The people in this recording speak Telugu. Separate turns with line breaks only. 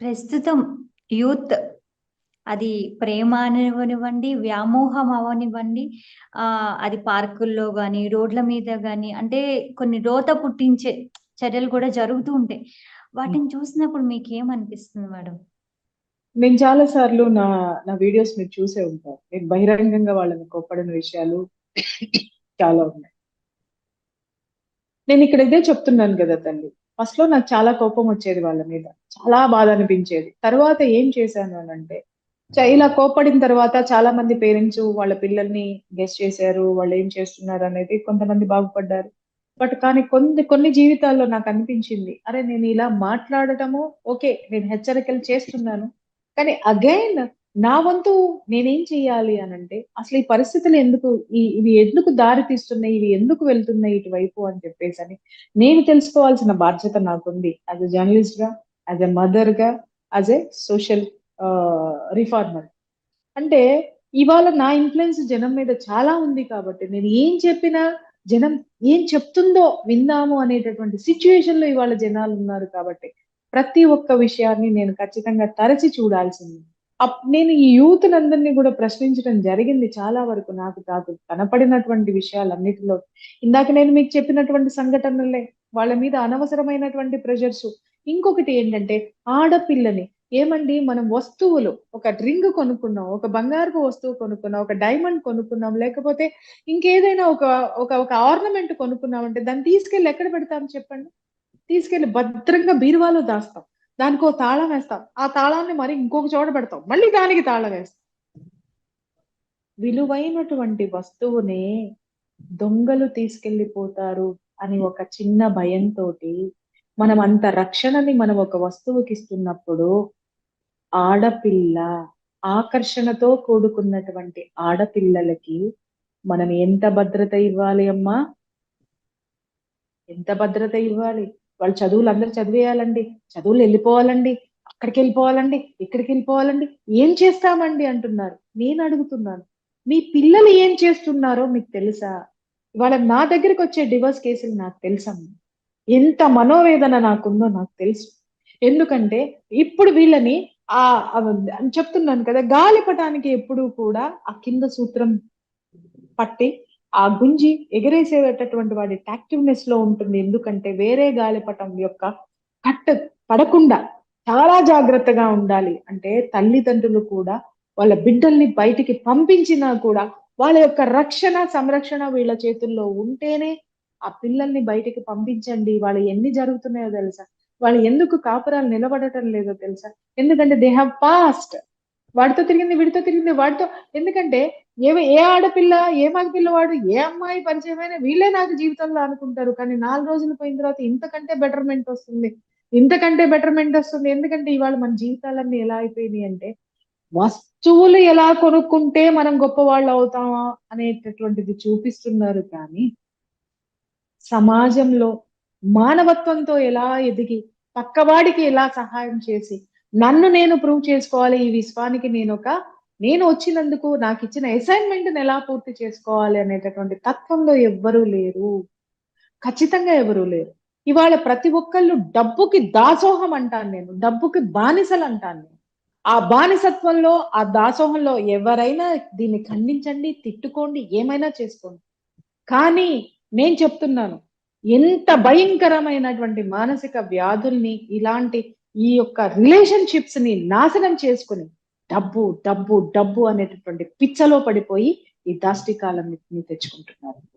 ప్రస్తుతం యూత్ అది ప్రేమ అనివ్వనివ్వండి, వ్యామోహం అవ్వనివ్వండి, ఆ అది పార్కుల్లో గాని, రోడ్ల మీద గాని అంటే కొన్ని రోత పుట్టించే చర్యలు కూడా జరుగుతూ ఉంటాయి. వాటిని చూసినప్పుడు మీకు ఏమనిపిస్తుంది మేడం?
నేను చాలా సార్లు నా నా వీడియోస్ మీరు చూసే ఉంటారు. నేను బహిరంగంగా వాళ్ళని కోప్పడిన విషయాలు చాలా ఉన్నాయి. నేనిక్కడ ఇదే చెప్తున్నాను కదా తల్లి. ఫస్ట్లో నాకు చాలా కోపం వచ్చేది వాళ్ళ మీద. చాలా బాధ అనిపించేది. తర్వాత ఏం చేశాను అని చ ఇలా కోపడిన తర్వాత చాలా మంది పేరెంట్స్ వాళ్ళ పిల్లల్ని గెస్ట్ చేశారు. వాళ్ళు ఏం చేస్తున్నారు అనేది కొంతమంది బాగుపడ్డారు. బట్ కానీ కొన్ని కొన్ని జీవితాల్లో నాకు అనిపించింది అరే నేను ఇలా మాట్లాడటము ఓకే. నేను హెచ్చరికలు చేస్తున్నాను. కానీ అగైన్ నా వంతు నేనేం చేయాలి అంటే అసలు ఈ పరిస్థితులు ఎందుకు ఈ ఇవి ఎందుకు దారి తీస్తున్నాయి? ఇవి ఎందుకు వెళ్తున్నాయి ఇటువైపు అని చెప్పేసి అని నేను తెలుసుకోవాల్సిన బాధ్యత నాకుంది. యాజ్ ఎ జర్నలిస్ట్‌గా, యాజ్ ఎ మదర్గా యాజ్ ఎ సోషల్ రిఫార్మర్. అంటే ఇవాళ నా ఇన్ఫ్లుయెన్స్ జనం మీద చాలా ఉంది కాబట్టి నేను ఏం చెప్పినా జనం ఏం చెప్తుందో విందాము అనేటటువంటి సిట్యుయేషన్‌లో ఇవాళ జనాలు ఉన్నారు కాబట్టి, ప్రతి ఒక్క విషయాన్ని నేను ఖచ్చితంగా తరచి చూడాల్సింది. అప్ నేను ఈ యూత్ యూత్‌నందరిని కూడా ప్రశ్నించడం జరిగింది చాలా వరకు నాకు నాకు కనపడినటువంటి విషయాలన్నిటిలో. ఇందాక నేను మీకు చెప్పినటువంటి సంఘటనలే. వాళ్ళ మీద అనవసరమైనటువంటి ప్రెషర్స్ ఇంకొకటి ఏంటంటే ఆడపిల్లని ఏమండి మనం వస్తువులు ఒక రింగ్ కొనుక్కున్నాం, ఒక బంగారపు వస్తువు కొనుక్కున్నాం, ఒక డైమండ్ కొనుక్కున్నాం, లేకపోతే ఇంకేదైనా ఒక ఒక ఒక ఆర్నమెంట్ కొనుక్కున్నామంటే దాన్ని తీసుకెళ్ళి ఎక్కడ పెడతాం చెప్పండి? తీసుకెళ్ళి భద్రంగా బీరువాలో దాస్తాం. దానికో తాళం వేస్తాం. ఆ తాళాన్ని మరి ఇంకొక చోట పెడతాం. మళ్ళీ దానికి తాళం వేస్తాం. విలువైనటువంటి వస్తువునే దొంగలు తీసుకెళ్ళిపోతారు అని ఒక చిన్న భయంతోటి మనం అంత రక్షణని మనం ఒక వస్తువుకి ఇస్తున్నప్పుడు ఆడపిల్ల ఆకర్షణతో కూడుకున్నటువంటి ఆడపిల్లలకి మనం ఎంత భద్రత ఇవ్వాలి అమ్మా? ఎంత భద్రత ఇవ్వాలి? వాళ్ళు అందరు చదివేయాలండి. చదువులు వెళ్ళిపోవాలండి అక్కడికెళ్ళిపోవాలండి, ఇక్కడికెళ్ళిపోవాలండి. ఏం చేస్తామండి అంటున్నారు. నేను అడుగుతున్నాను మీ పిల్లలు ఏం చేస్తున్నారో మీకు తెలుసా? ఇవాళ నా దగ్గరికొచ్చే డివోర్స్ కేసులు నాకు తెలుసమ్మా. ఎంత మనోవేదన నాకుందో నాకు తెలుసు. ఎందుకంటే ఇప్పుడు వీళ్ళని ఆ అని చెప్తున్నాను కదా! గాలిపటానికి ఎప్పుడు కూడా ఆ కింద సూత్రం పట్టి, ఆ గుంజి ఎగరేసేటటువంటి వాడి యాక్టివ్‌నెస్‌లో ఉంటుంది. ఎందుకంటే వేరే గాలిపటం యొక్క కట్ పడకుండా చాలా జాగ్రత్తగా ఉండాలి. అంటే తల్లిదండ్రులు కూడా వాళ్ళ బిడ్డల్ని బయటికి పంపించినా కూడా వాళ్ళ యొక్క రక్షణ, సంరక్షణ వీళ్ళ చేతుల్లో ఉంటేనే ఆ పిల్లల్ని బయటికి పంపించండి. వాళ్ళు ఎన్ని జరుగుతున్నాయో తెలుసా? వాళ్ళు ఎందుకు కాపురాలు నిలబడటం లేదో తెలుసా? ఎందుకంటే దే హ్యావ్ పాస్ట్. వాడితో తిరిగింది, వీడితో తిరిగింది, వాడితో ఎందుకంటే ఏ ఏ ఆడపిల్ల, ఏ మగపిల్లవాడు, ఏ అమ్మాయి పరిచయమైన వీళ్ళే నాకు జీవితంలో అనుకుంటారు. కానీ నాలుగు రోజులు పోయిన తర్వాత ఇంతకంటే బెటర్‌మెంట్ వస్తుంది. ఇంతకంటే బెటర్‌మెంట్ వస్తుంది. ఎందుకంటే ఇవాళ మన జీవితాలన్నీ ఎలా అయిపోయినాయి అంటే, వస్తువులు ఎలా కొనుక్కుంటే మనం గొప్పవాళ్ళు అవుతామా అనేటటువంటిది చూపిస్తున్నారు కానీ సమాజంలో మానవత్వంతో ఎలా ఎదిగి, పక్కవాడికి ఎలా సహాయం చేసి, నన్ను నేను ప్రూవ్ చేసుకోవాలి. ఈ విశ్వానికి నేను ఒక నేను వచ్చినందుకు నాకు ఇచ్చిన అసైన్‌మెంట్‌ని ఎలా పూర్తి చేసుకోవాలి అనేటటువంటి తత్వంలో ఎవ్వరూ లేరు. ఖచ్చితంగా ఎవరూ లేరు. ఇవాళ ప్రతి ఒక్కళ్ళు డబ్బుకి దాసోహం అంటాను నేను. డబ్బుకి బానిసలు అంటాను నేను. ఆ బానిసత్వంలో, ఆ దాసోహంలో ఎవరైనా దీన్ని ఖండించండి, తిట్టుకోండి, ఏమైనా చేసుకోండి. కానీ నేను చెప్తున్నాను. ఎంత భయంకరమైనటువంటి మానసిక వ్యాధుల్ని, ఇలాంటి ఈ యొక్క రిలేషన్‌షిప్స్‌ని నాశనం చేసుకుని డబ్బు, డబ్బు, డబ్బు అనేటటువంటి పిచ్చలో పడిపోయి ఈ దాష్టికాలన్నిటిని తెచ్చుకుంటున్నారు.